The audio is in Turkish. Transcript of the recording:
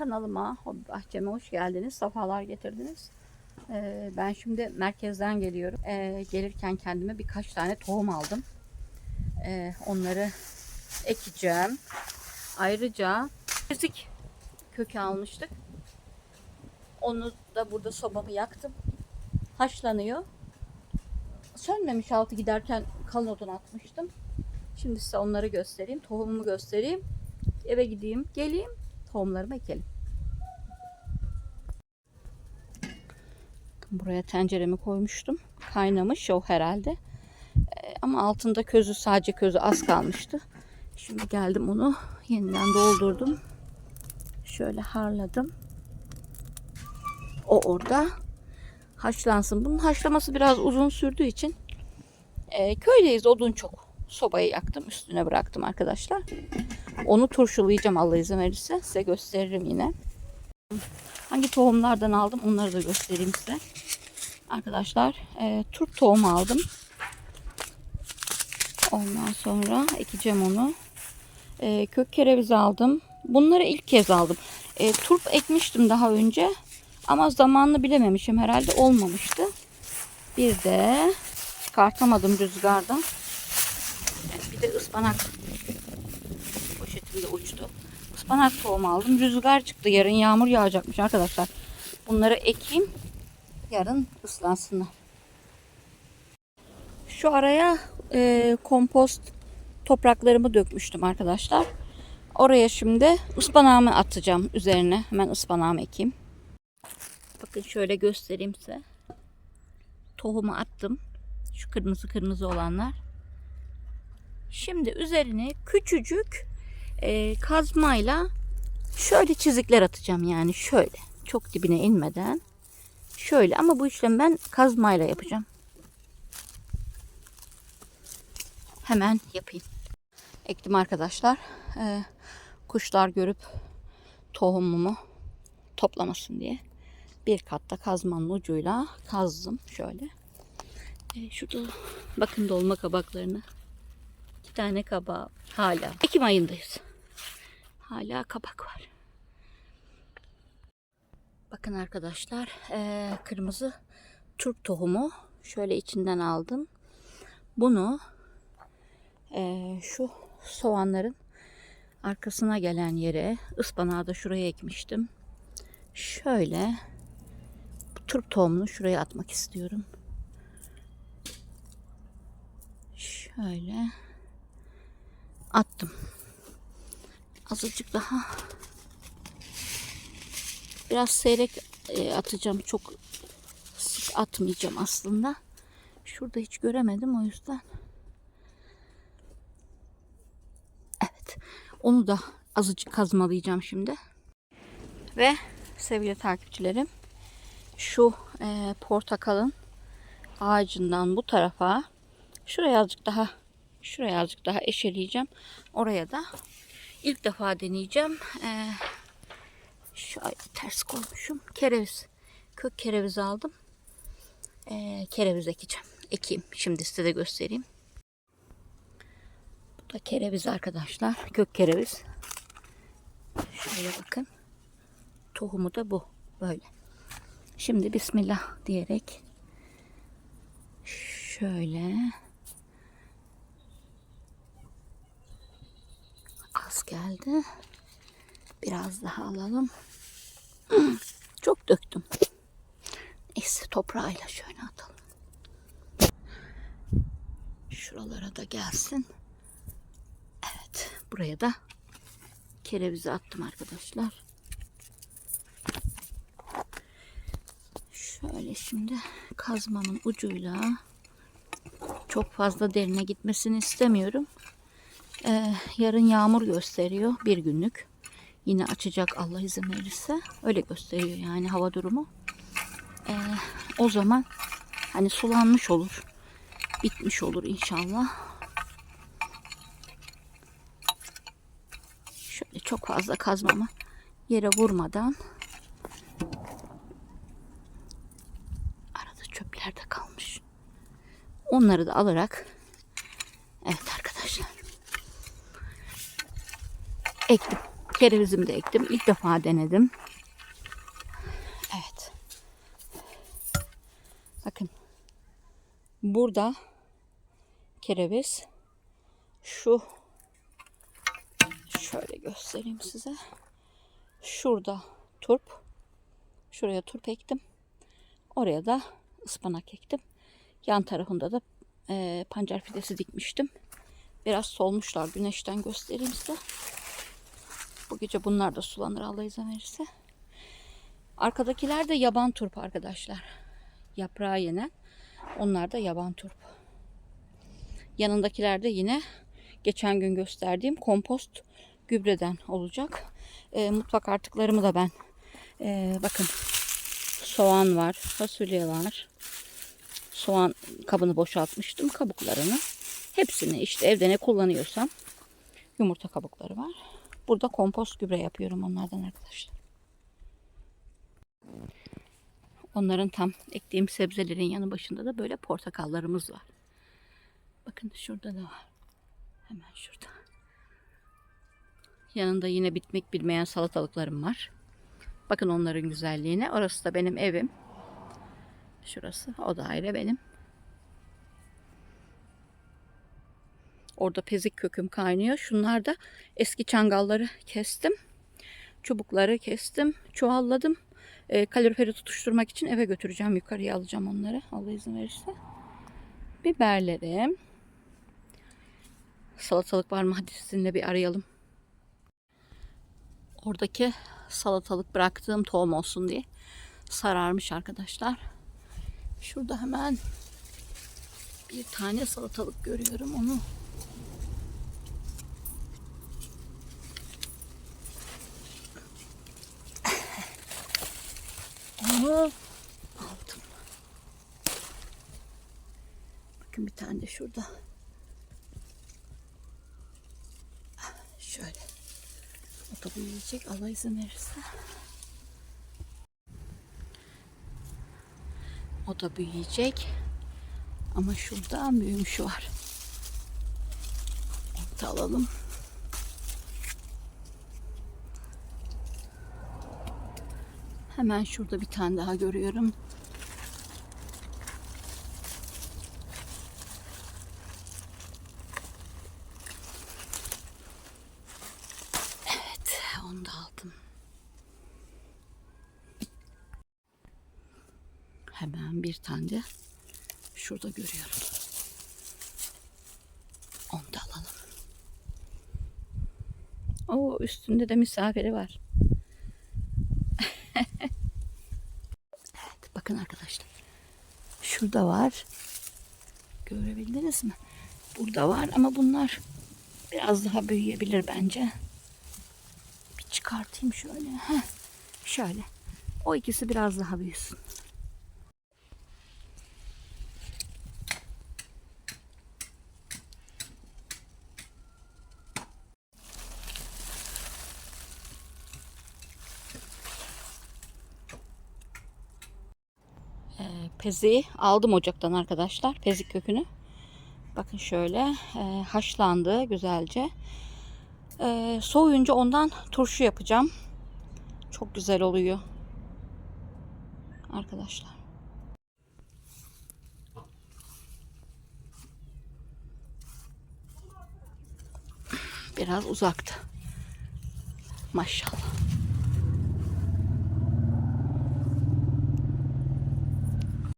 kanalıma, hobi bahçeme hoş geldiniz. Safalar getirdiniz. Ee, ben şimdi merkezden geliyorum. Ee, gelirken kendime birkaç tane tohum aldım. Ee, onları ekeceğim. Ayrıca ezik kökü almıştık. Onu da burada sobamı yaktım. Haşlanıyor. Sönmemiş altı giderken kalın odun atmıştım. Şimdi size onları göstereyim. Tohumumu göstereyim. Eve gideyim, geleyim. Tohumlarımı ekelim. Buraya tenceremi koymuştum. Kaynamış o herhalde. Ee, ama altında közü sadece közü az kalmıştı. Şimdi geldim onu yeniden doldurdum. Şöyle harladım. O orada haşlansın. Bunun haşlaması biraz uzun sürdüğü için e, köydeyiz odun çok. Sobayı yaktım üstüne bıraktım arkadaşlar. Onu turşulayacağım Allah izin verirse. Size gösteririm yine. Hangi tohumlardan aldım onları da göstereyim size. Arkadaşlar e, turp tohumu aldım. Ondan sonra ekeceğim onu. E, kök kereviz aldım. Bunları ilk kez aldım. E, turp ekmiştim daha önce. Ama zamanını bilememişim herhalde olmamıştı. Bir de çıkartamadım rüzgardan. Bir de ıspanak poşetimde uçtu. Ispanak tohumu aldım. Rüzgar çıktı. Yarın yağmur yağacakmış arkadaşlar. Bunları ekeyim. Yarın ıslansınlar. Şu araya e, kompost topraklarımı dökmüştüm arkadaşlar. Oraya şimdi ıspanağımı atacağım üzerine. Hemen ıspanağımı ekeyim. Bakın şöyle göstereyim size. Tohumu attım. Şu kırmızı kırmızı olanlar. Şimdi üzerine küçücük e, kazmayla şöyle çizikler atacağım yani şöyle. Çok dibine inmeden. Şöyle ama bu işlemi ben kazmayla yapacağım. Hemen yapayım. Ektim arkadaşlar. Ee, kuşlar görüp tohumumu toplamasın diye bir katta kazmanın ucuyla kazdım şöyle. Ee, şurada bakın dolma kabaklarını. İki tane kabağı hala. Ekim ayındayız. Hala kabak var. Bakın arkadaşlar ee, kırmızı turp tohumu şöyle içinden aldım. Bunu ee, şu soğanların arkasına gelen yere ıspanağı da şuraya ekmiştim. Şöyle bu turp tohumunu şuraya atmak istiyorum. Şöyle attım. Azıcık daha biraz seyrek e, atacağım. Çok sık atmayacağım aslında. Şurada hiç göremedim o yüzden. Evet. Onu da azıcık kazmalayacağım şimdi. Ve sevgili takipçilerim şu e, portakalın ağacından bu tarafa şuraya azıcık daha şuraya azıcık daha eşeleyeceğim. Oraya da ilk defa deneyeceğim. E, şu ay ters koymuşum. Kereviz. Kök kereviz aldım. E, kereviz ekeceğim. Ekeyim. Şimdi size de göstereyim. Bu da kereviz arkadaşlar. Kök kereviz. Şöyle bakın. Tohumu da bu. Böyle. Şimdi Bismillah diyerek şöyle az geldi. Biraz daha alalım. Çok döktüm. Neyse toprağıyla şöyle atalım. Şuralara da gelsin. Evet. Buraya da kerevizi attım arkadaşlar. Şöyle şimdi kazmamın ucuyla çok fazla derine gitmesini istemiyorum. Ee, yarın yağmur gösteriyor bir günlük. Yine açacak Allah izin verirse. Öyle gösteriyor yani hava durumu. Ee, o zaman hani sulanmış olur. Bitmiş olur inşallah. Şöyle çok fazla kazmamı yere vurmadan arada çöpler de kalmış. Onları da alarak evet arkadaşlar ektim. Kerevizimi de ektim. İlk defa denedim. Evet. Bakın. Burada kereviz. Şu şöyle göstereyim size. Şurada turp. Şuraya turp ektim. Oraya da ıspanak ektim. Yan tarafında da e, pancar fidesi dikmiştim. Biraz solmuşlar. Güneşten göstereyim size. Bu gece bunlar da sulanır Allah izin verirse. Arkadakiler de yaban turp arkadaşlar. Yaprağı yenen. Onlar da yaban turp. Yanındakiler de yine geçen gün gösterdiğim kompost gübreden olacak. E, mutfak artıklarımı da ben e, bakın soğan var, fasulye var. Soğan kabını boşaltmıştım kabuklarını. Hepsini işte evde ne kullanıyorsam yumurta kabukları var. Burada kompost gübre yapıyorum onlardan arkadaşlar. Onların tam ektiğim sebzelerin yanı başında da böyle portakallarımız var. Bakın şurada da var. Hemen şurada. Yanında yine bitmek bilmeyen salatalıklarım var. Bakın onların güzelliğine. Orası da benim evim. Şurası o daire benim. Orada pezik köküm kaynıyor. Şunlar da eski çangalları kestim. Çubukları kestim. Çuvalladım. E, kaloriferi tutuşturmak için eve götüreceğim. Yukarıya alacağım onları. Allah izin verirse. Biberlerim. Salatalık var mı? Hadi sizinle bir arayalım. Oradaki salatalık bıraktığım tohum olsun diye sararmış arkadaşlar. Şurada hemen bir tane salatalık görüyorum onu. Onu aldım. Bakın bir tane de şurada. Şöyle. O da büyüyecek Allah izin verirse. O da büyüyecek. Ama şurada büyümüş var. Onu da alalım. Hemen şurada bir tane daha görüyorum. Evet, onu da aldım. Hemen bir tane de şurada görüyorum. Onu da alalım. Oo, üstünde de misafiri var. Bakın arkadaşlar. Şurada var. Görebildiniz mi? Burada var ama bunlar biraz daha büyüyebilir bence. Bir çıkartayım şöyle. Heh, şöyle. O ikisi biraz daha büyüsün. Peziği aldım ocaktan arkadaşlar. Pezik kökünü. Bakın şöyle e, haşlandı güzelce. E, soğuyunca ondan turşu yapacağım. Çok güzel oluyor. Arkadaşlar. Biraz uzakta. Maşallah.